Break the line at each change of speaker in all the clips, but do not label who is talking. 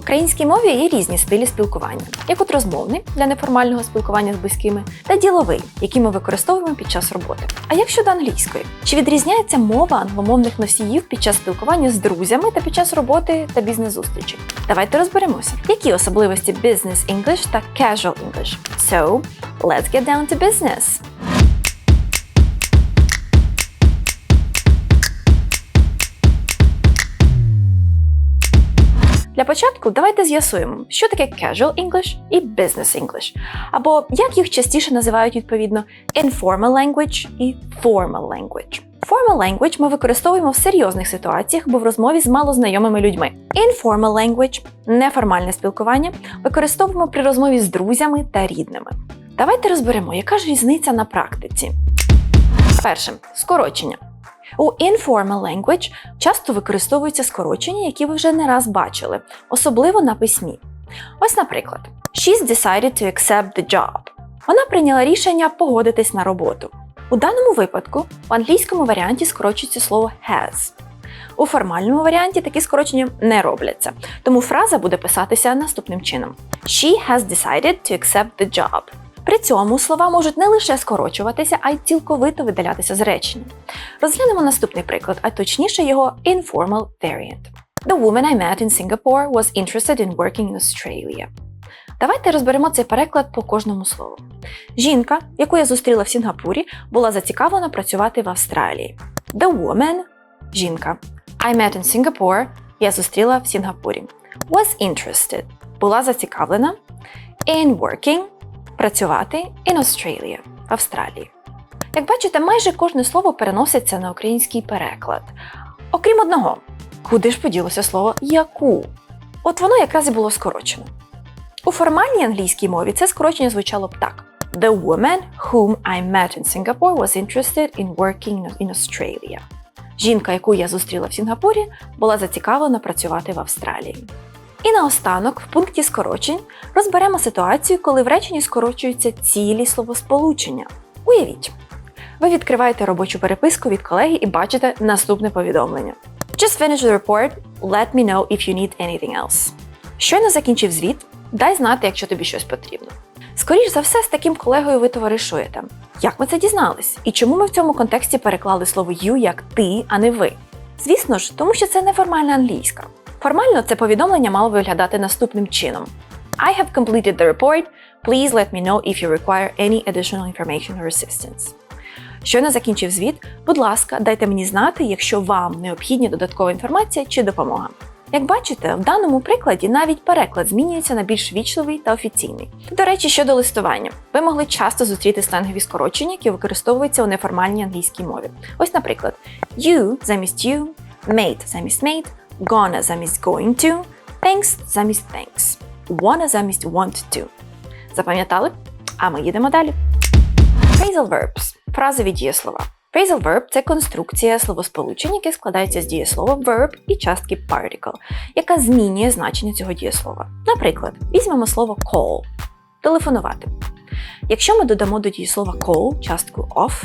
Українській мові є різні стилі спілкування, як от розмовний для неформального спілкування з близькими, та діловий, який ми використовуємо під час роботи. А як щодо англійської? Чи відрізняється мова англомовних носіїв під час спілкування з друзями та під час роботи та бізнес-зустрічей? Давайте розберемося, які особливості Business English та Casual English. So, let's get down to business! Для початку давайте з'ясуємо, що таке casual English і business English, або як їх частіше називають відповідно informal language і formal language. Formal language ми використовуємо в серйозних ситуаціях або в розмові з малознайомими людьми. Informal language неформальне спілкування використовуємо при розмові з друзями та рідними. Давайте розберемо, яка ж різниця на практиці. Перше скорочення. У informal language часто використовуються скорочення, які ви вже не раз бачили, особливо на письмі. Ось, наприклад, She's decided to accept the job. Вона прийняла рішення погодитись на роботу. У даному випадку в англійському варіанті скорочується слово has. У формальному варіанті такі скорочення не робляться, тому фраза буде писатися наступним чином: She has decided to accept the job. При цьому слова можуть не лише скорочуватися, а й цілковито видалятися з речення. Розглянемо наступний приклад, а точніше його informal variant. The woman I met in Singapore was interested in working in Australia. Давайте розберемо цей переклад по кожному слову. Жінка, яку я зустріла в Сінгапурі, була зацікавлена працювати в Австралії. The woman – жінка. I met in Singapore – я зустріла в Сінгапурі. Was interested – була зацікавлена. In working – працювати in Australia – Австралії. Як бачите, майже кожне слово переноситься на український переклад. Окрім одного, куди ж поділося слово яку? От воно якраз і було скорочено. У формальній англійській мові це скорочення звучало б так: The woman whom I met in Singapore was interested in working in Australia. Жінка, яку я зустріла в Сінгапурі, була зацікавлена працювати в Австралії. І наостанок, в пункті скорочень, розберемо ситуацію, коли в реченні скорочуються цілі словосполучення. Уявіть, ви відкриваєте робочу переписку від колеги і бачите наступне повідомлення. Just finish the report, let me know if you need anything else. Щойно закінчив звіт, дай знати, якщо тобі щось потрібно. Скоріш за все, з таким колегою ви товаришуєте. Як ми це дізнались? І чому ми в цьому контексті переклали слово you як ти, а не ви? Звісно ж, тому що це неформальна англійська. Формально це повідомлення мало виглядати наступним чином: I have completed the report. Please let me know if you require any additional information or assistance. Щойно закінчив звіт, будь ласка, дайте мені знати, якщо вам необхідна додаткова інформація чи допомога. Як бачите, в даному прикладі навіть переклад змінюється на більш вічливий та офіційний. До речі, щодо листування, ви могли часто зустріти сленгові скорочення, які використовуються у неформальній англійській мові. Ось, наприклад, you замість you, mate замість mate, gonna замість going to, thanks замість thanks, wanna замість want to. Запам'ятали? А ми їдемо далі. Phrasal verbs – фразові дієслова. Phrasal verb – це конструкція словосполучень, яке складається з дієслова verb і частки particle, яка змінює значення цього дієслова. Наприклад, візьмемо слово call телефонувати. Якщо ми додамо до дієслова call частку off,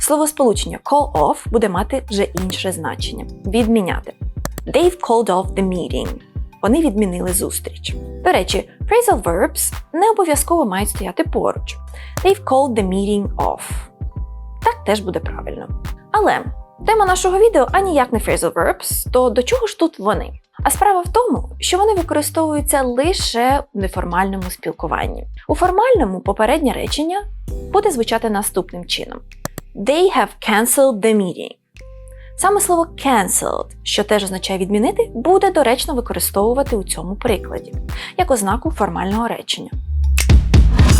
словосполучення call off буде мати вже інше значення відміняти. They've called off the meeting. Вони відмінили зустріч. До речі, phrasal verbs не обов'язково мають стояти поруч. They've called the meeting off. Так теж буде правильно. Але тема нашого відео аніяк не phrasal verbs, то до чого ж тут вони? А справа в тому, що вони використовуються лише в неформальному спілкуванні. У формальному попереднє речення буде звучати наступним чином: They have cancelled the meeting. Саме слово cancelled, що теж означає відмінити, буде доречно використовувати у цьому прикладі, як ознаку формального речення.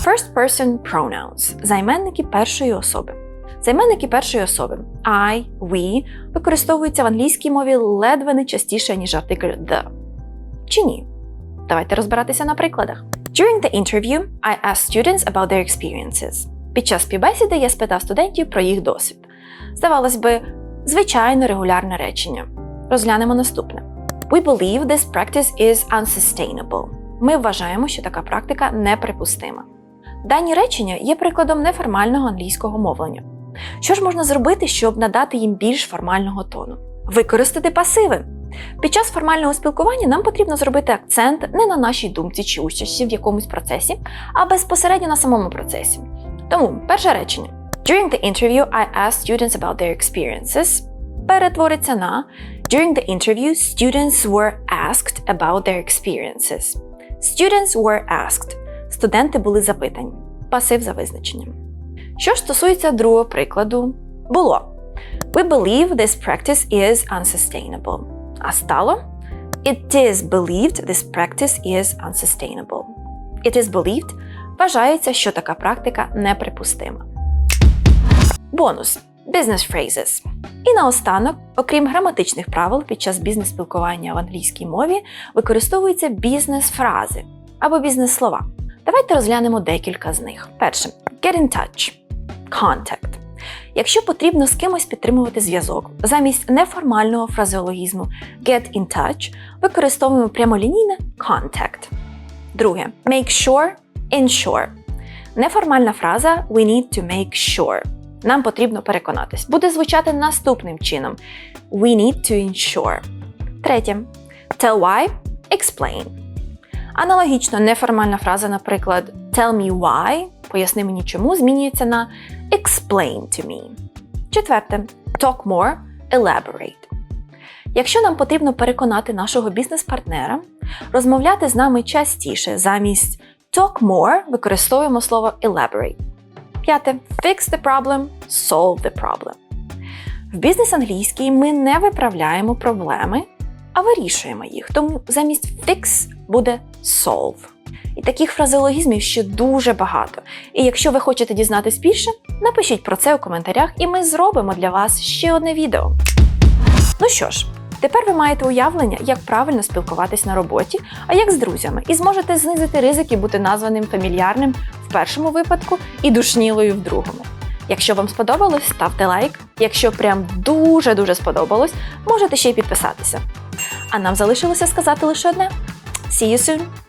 First person pronouns займенники першої особи. Займенники першої особи I, we використовуються в англійській мові ледве не частіше, ніж артикль the. Чи ні? Давайте розбиратися на прикладах. During the interview, I asked students about their experiences. Під час співбесіди я спитав студентів про їх досвід. Здавалось би, звичайно регулярне речення. Розглянемо наступне. We believe this practice is unsustainable. Ми вважаємо, що така практика неприпустима. Дані речення є прикладом неформального англійського мовлення. Що ж можна зробити, щоб надати їм більш формального тону? Використати пасиви. Під час формального спілкування нам потрібно зробити акцент не на нашій думці чи участі в якомусь процесі, а безпосередньо на самому процесі. Тому перше речення. During the interview, I asked students about their experiences перетвориться на During the interview, students were asked about their experiences. Students were asked. Студенти були запитані. Пасив за визначенням. Що стосується другого прикладу, було We believe this practice is unsustainable. А стало It is believed this practice is unsustainable. It is believed вважається, що така практика неприпустима. Бонус Business phrases. І наостанок, окрім граматичних правил, під час бізнес-спілкування в англійській мові використовуються бізнес-фрази або бізнес-слова. Давайте розглянемо декілька з них. Перше get in touch. Contact. Якщо потрібно з кимось підтримувати зв'язок, замість неформального фразеологізму get in touch використовуємо прямолінійне contact. Друге make sure, ensure. Неформальна фраза we need to make sure. Нам потрібно переконатись. Буде звучати наступним чином: We need to ensure. Третє. Tell why, explain. Аналогічно неформальна фраза, наприклад, Tell me why, поясни мені чому, змінюється на explain to me. Четверте. Talk more, elaborate. Якщо нам потрібно переконати нашого бізнес-партнера, розмовляти з нами частіше замість talk more використовуємо слово elaborate. П'яте. Fix the problem, solve the problem. В бізнес-англійській ми не виправляємо проблеми, а вирішуємо їх. Тому замість fix буде solve. І таких фразеологізмів ще дуже багато. І якщо ви хочете дізнатись більше, напишіть про це у коментарях, і ми зробимо для вас ще одне відео. Ну що ж, тепер ви маєте уявлення, як правильно спілкуватись на роботі, а як з друзями, і зможете знизити ризики бути названим фамільярним в першому випадку і душнілою в другому. Якщо вам сподобалось, ставте лайк. Якщо прям дуже-дуже сподобалось, можете ще й підписатися. А нам залишилося сказати лише одне: See you soon!